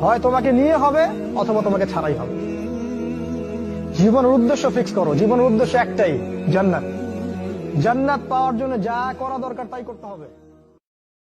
হয় তোমাকে নিয়ে হবে অথবা তোমাকে ছাড়াই হবে। জীবনের উদ্দেশ্য ফিক্স করো। জীবনের উদ্দেশ্য একটাই, জান্নাত। জান্নাত পাওয়ার জন্য যা করা দরকার তাই করতে হবে।